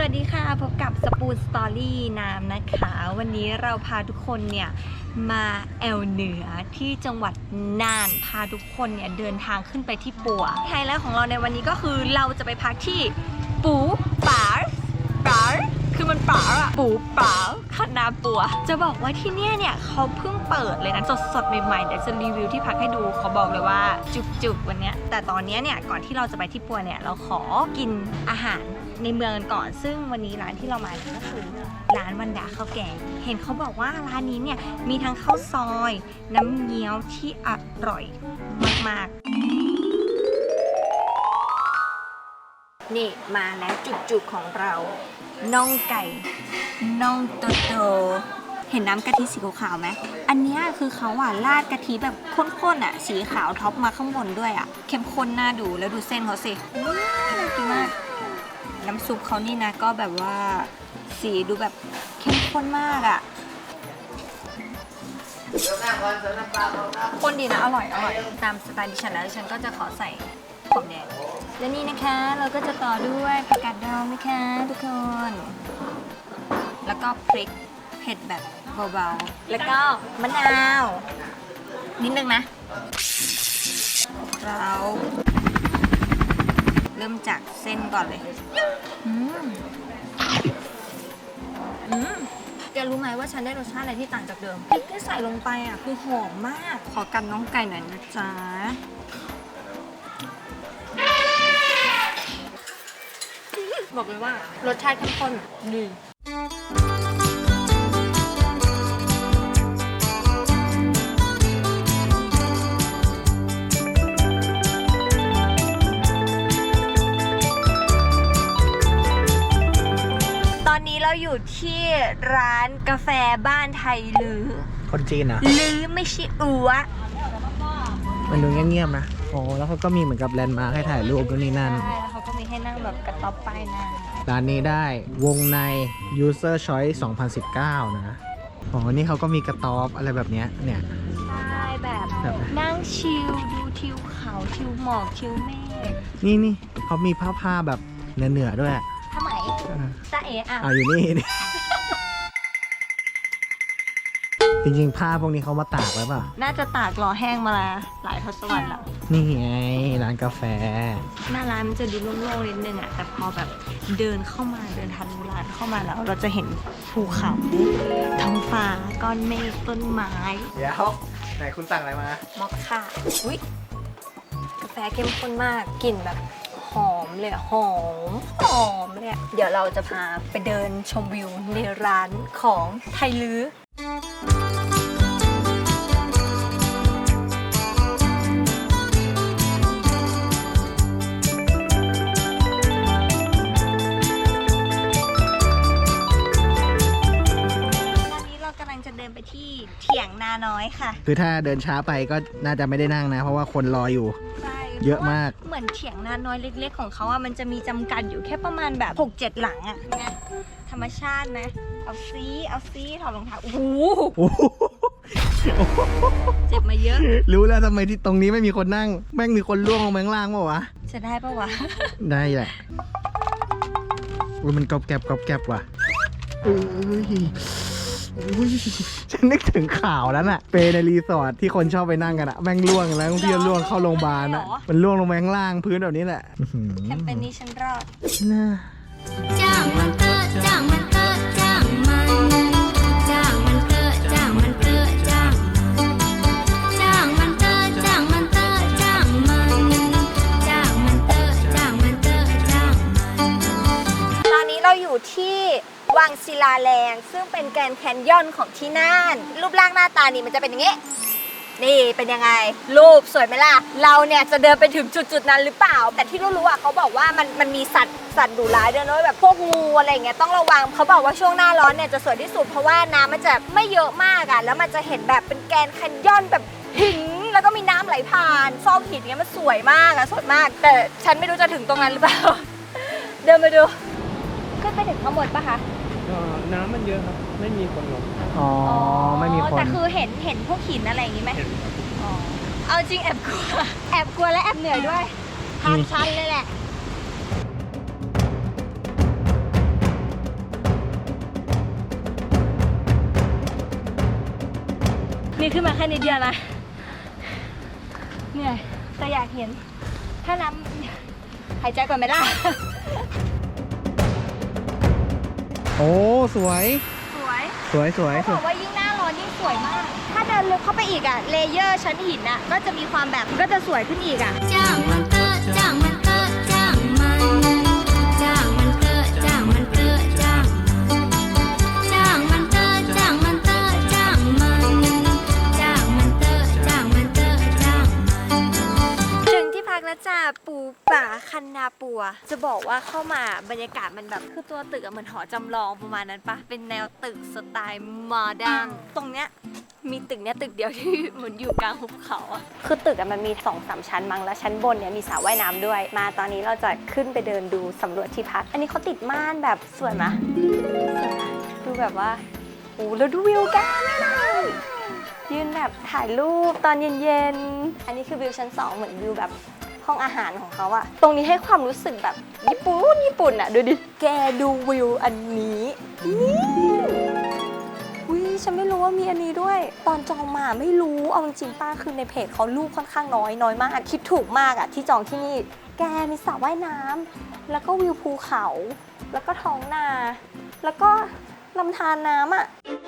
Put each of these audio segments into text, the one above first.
วัสดีค่ะ พบกับสปูนสตอรี่น้ำนะคะ วันนี้เราพาทุกคนเนี่ย มาแอลเหนือที่จังหวัดน่าน พาทุกคนเนี่ย เดินทางขึ้นไปที่ปัวไฮไลท์ของเราในวันนี้ก็คือเราจะไปพักที่ปูป๋าป๋าคือมันป๋าอะปูป๋าคณะปัว จะบอกว่าที่เนี่ยเนี่ยเขาเพิ่งเปิดเลยนะ สดสดๆใหม่ๆเดี๋ยวจะรีวิวที่พักให้ดูขอบอกเลยว่าจุกๆวันเนี้ยแต่ตอนเนี้ยเนี่ยก่อนที่เราจะไปที่ปัวเนี่ยเราขอกินอาหาร ในเมืองกันก่อน ซึ่งวันนี้ร้านที่เรามาเนี่ยก็คือร้านวันดาข้าวแกง เห็นเขาบอกว่าร้านนี้เนี่ยมีทั้งข้าวซอย น้ำเงี้ยวที่อร่อยมากๆ นี่มาแล้วจุกๆของเราน่องไก่น่องโตโตเห็นน้ำกะทิสีขาวไหม อันนี้คือเขาอะราดกะทิแบบข้นๆอะ สีขาวท็อปมาข้างบนด้วยอะ เข้มข้นน่าดูแล้วดูเส้นเขาสิน่ากินมาก น้ำซุปเขานี่นะก็แบบว่าสีดูแบบเข้มข้นมากอะคนดีนะอร่อยอร่อยตามสไตล์ดิฉันแล้วดิฉันก็จะขอใส่หอมแดงและนี่นะคะเราก็จะต่อด้วยผักกาดดองนะคะทุกคน แล้วก็พริกเผ็ดแบบเบาๆ แล้วก็มะนาว นิดนึงนะเรา เริ่มจากเส้นก่อนเลยอืมอืมแกรู้ไหมว่าฉันได้รสชาติอะไรที่ต่างจากเดิมพริกที่ใส่ลงไปอะคือหอมมาก ขอกันน้องไก่หน่อยนะจ๊ะบอกเลยว่ารสชาติเข้มข้นดี อนนี้เราอยู่ที่ร้านกาแฟบ้านไทยลือ คนจีนอะ ลือไม่ใช่อัวมันดูเงียบๆนะ โอ้แล้วเขาก็มีเหมือนกับแลนด์มาร์คให้ถ่ายรูปด้วยนี่นั่น ใช่แล้วเขาก็มีให้นั่งแบบกระต๊อบป้ายหน้าร้านนี้ได้วงใน user choice 2019 นะ อ๋อ นี่เขาก็มีกระต๊อบอะไรแบบเนี้ย เนี่ย ใช่แบบแบบนั่งชิลดูทิวเขาทิวหมอกทิวเมฆนี่นี่เขามีผ้าผ้าแบบเหนือๆด้วยทำไมอ่า ตาเอ๋อะอ่าอยู่นี่นี่ จริงๆ ผ้าพวกนี้เขามาตากไว้ป่ะ น่าจะตากรอแห้งมาแล้วหลายทศวรรษแล้ว นี่ไง ร้านกาแฟ หน้าร้านมันจะดูโล่งๆนิดนึงอะ แต่พอแบบเดินเข้ามาเดินทะลุร้านเข้ามาแล้ว เราจะเห็นภูเขาท้องฟ้าก้อนเมฆต้นไม้เดี๋ยว ไหนคุณสั่งอะไรมา มอคค่าอุ้ยกาแฟเข้มข้นมากกลิ่นแบบหอ มเลยอะหอมหอมเลยอะเดี๋ยวเราจะพาไปเดินชมวิวในร้านของไทยลือตอนนี้เรากำลังจะเดินไปที่เถียงนาน้อยค่ะ คือถ้าเดินช้าไปก็น่าจะไม่ได้นั่งนะ เพราะว่าคนรออยู่ใช่ เยอะมาก เหมือนเถียงนาน้อยเล็ก ๆ ของเขาอะมันจะมีจำกัดอยู่แค่ประมาณแบบ6-7หลังอะไงธรรมชาตินะ เอาซีเอาซีถอดรองเท้าโอ้โหโอ้โหเจ็บมาเยอะ รู้แล้วทำไมที่ตรงนี้ไม่มีคนนั่ง แม่งมีคนล่วงลงไปข้างล่างเปล่าวะ จะได้ปะวะ ได้แหละอุ้ยมันกรอบแกรบกรอบแกรบว่ะเอ้ยอุ้ย ฉันนึกถึงข่าวนั้นอะเปรย์ในรีสอร์ทที่คนชอบไปนั่งกันอะแม่งล่วงแล้วเที่ยวล่วงเข้าโรงพยาบาลอะมันล่วงลงไปข้างล่างพื้นแบบนี้แหละอื้อหือแคมเปญนี้ฉันรอดน่าจ้างมันเถอะจ้างมัน ศิลาแรง ซึ่งเป็นแกรนด์แคนยอนของที่น่าน รูปร่างหน้าตานี่มันจะเป็นอย่างนี้ นี่เป็นยังไง รูปสวยไหมล่ะ เราเนี่ยจะเดินไปถึงจุดๆนั้นหรือเปล่า แต่ที่รู้ๆอะเขาบอกว่ามันมันมีสัตว์สัตว์ดุร้ายด้วยนะแบบพวกงูอะไรอย่างเงี้ยต้องระวังเขาบอกว่าช่วงหน้าร้อนเนี่ยจะสวยที่สุดเพราะว่าน้ำมันจะไม่เยอะมากอะแล้วมันจะเห็นแบบเป็นแกรนด์แคนยอนแบบหินแล้วก็มีน้ำไหลผ่านซอกหินเงี้ยมันสวยมากอะสวยมาก แต่ฉันไม่รู้จะถึงตรงนั้นหรือเปล่า เดินไปดู ขึ้นไปถึงข้างบนปะคะ น้ำมันเยอะครับ ไม่มีคนลงอ๋อไม่มีคน แต่คือเห็นเห็นพวกหินอะไรอย่างงี้ไหมเห็นอ๋อเอาจริงแอบกลัว แอบกลัวและแอบเหนื่อยด้วยทางชันเลยแหละ นี่ขึ้นมาแค่นิดเดียวนะ เหนื่อยแต่อยากเห็น ถ้าน้ำหายใจก่อนไหมล่ะ โอ้สวย สวยสวยสวยเขาบอกว่ายิ่งหน้าร้อนยิ่งสวยมาก ถ้าเดินลึกเข้าไปอีกอะเลเยอร์ชั้นหินอะก็จะมีความแบบก็จะสวยขึ้นอีกอะ จ้างมันเตอะจ้างมัน นนาปัว จะบอกว่าเข้ามาบรรยากาศมันแบบคือตัวตึกอะเหมือนหอจำลองประมาณนั้นปะเป็นแนวตึกสไตล์โมเดิร์นตรงเนี้ยมีตึกเนี้ยตึกเดียวที่เหมือนอยู่กลางหุบเขาอะคือตึกอะมันมีสองสามชั้นมั้งแล้วชั้นบนเนี่ยมีสระว่ายน้ำด้วย มาตอนนี้เราจะขึ้นไปเดินดูสำรวจที่พัก อันนี้เขาติดม่านแบบสวยมะสวยมะดูแบบว่าโอ้แล้วดูวิวกันยืนแบบถ่ายรูปตอนเย็นๆ อันนี้คือวิวชั้น 2 เหมือนวิวแบบ ห้องอาหารของเขาอะตรงนี้ให้ความรู้สึกแบบญี่ปุ่นญี่ปุ่นอะดูดิ แกดูวิวอันนี้นี่วิฉันไม่รู้ว่ามีอันนี้ด้วย ตอนจองมาไม่รู้เอาจริงป้าคือในเพจเขารูปค่อนข้างน้อยน้อยมาก คิดถูกมากอะที่จองที่นี่ แกมีสระว่ายน้ำแล้วก็วิวภูเขา แล้วก็ท้องนา แล้วก็ลำธารน้ำอะม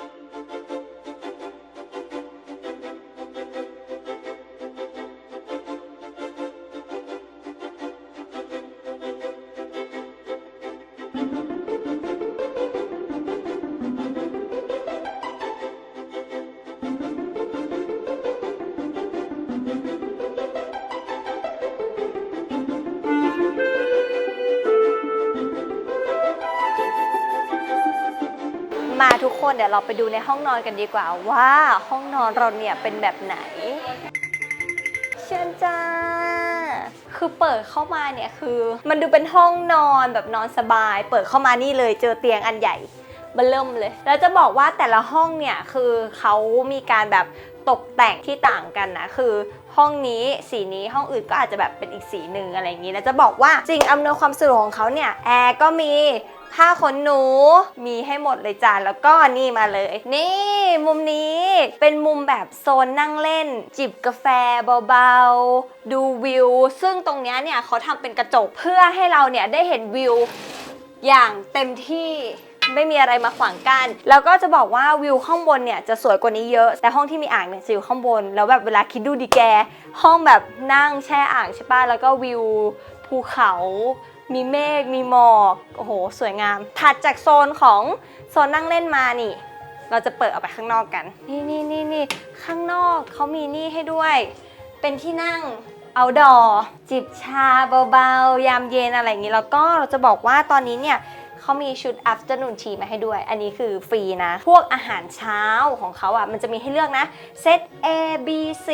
ทุกคนเดี๋ยวเราไปดูในห้องนอนกันดีกว่าว่าห้องนอนเราเนี่ยเป็นแบบไหน เชิญจ้า คือเปิดเข้ามาเนี่ยคือ มันดูเป็นห้องนอนแบบนอนสบาย เปิดเข้ามานี่เลยเจอเตียงอันใหญ่เบิ่มเลย แล้วจะบอกว่าแต่ละห้องเนี่ยคือเขามีการแบบตกแต่งที่ต่างกันนะคือห้องนี้สีนี้ห้องอื่นก็อาจจะแบบเป็นอีกสีหนึ่งอะไรอย่างนี้แล้วจะบอกว่าสิ่งอำนวยความสะดวกของเขาเนี่ยแอร์ก็มี ผ้าขนหนูมีให้หมดเลยจ้าแล้วก็นี่มาเลย นี่มุมนี้เป็นมุมแบบโซนนั่งเล่น จิบกาแฟเบาๆ ดูวิว ซึ่งตรงนี้เนี่ยเขาทำเป็นกระจกเพื่อให้เราเนี่ยได้เห็นวิวอย่างเต็มที่ ไม่มีอะไรมาขวางกัน แล้วก็จะบอกว่าวิวข้างบนเนี่ยจะสวยกว่านี้เยอะ แต่ห้องที่มีอ่างเนี่ยจะอยู่ข้างบน แล้วแบบเวลาคิดดูดีแก ห้องแบบนั่งแช่อ่างใช่ป่ะ แล้วก็วิวภูเขา มีเมฆ มีหมอก โอ้โห สวยงาม ถัดจากโซนของโซนนั่งเล่นมานี่ เราจะเปิดออกไปข้างนอกกัน นี่นี่นี่นี่ข้างนอกเขามีนี่ให้ด้วย เป็นที่นั่งเอาดอจิบชาเบาๆ ยามเย็นอะไรอย่างนี้ แล้วก็เราจะบอกว่าตอนนี้เนี่ย เขามีชุด afternoon tea มาให้ด้วย อันนี้คือฟรีนะ พวกอาหารเช้าของเขาอะมันจะมีให้เลือกนะเซต A B C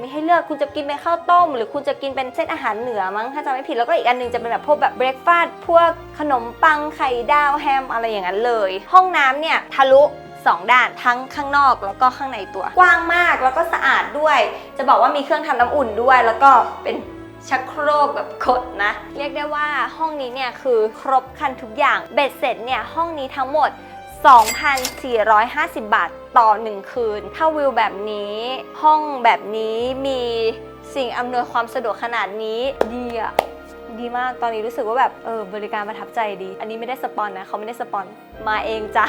มีให้เลือกคุณจะกินเป็นข้าวต้ม หรือคุณจะกินเป็นเซตอาหารเหนือมั้งถ้าจำไม่ผิดแล้วก็อีกอันหนึงจะเป็นแบบพวกแบบเบรกฟาสต์พวกขนมปังไข่ดาวแฮมอะไรอย่างนั้นเลย ห้องน้ำเนี่ยทะลุสองด้านทั้งข้างนอกแล้วก็ข้างในตัว กว้างมากแล้วก็สะอาดด้วย จะบอกว่ามีเครื่องทำน้ำอุ่นด้วย แล้วก็เป็น ชักโครกแบบกดนะ เรียกได้ว่าห้องนี้เนี่ยคือครบครันทุกอย่าง เบ็ดเสร็จเนี่ยห้องนี้ทั้งหมด 2,450 บาทต่อ 1 คืน ถ้าวิวแบบนี้ ห้องแบบนี้มีสิ่งอำนวยความสะดวกขนาดนี้ดีอะดีมาก ตอนนี้รู้สึกว่าแบบเออบริการประทับใจดี อันนี้ไม่ได้สปอนนะเขาไม่ได้สปอนมาเองจ้า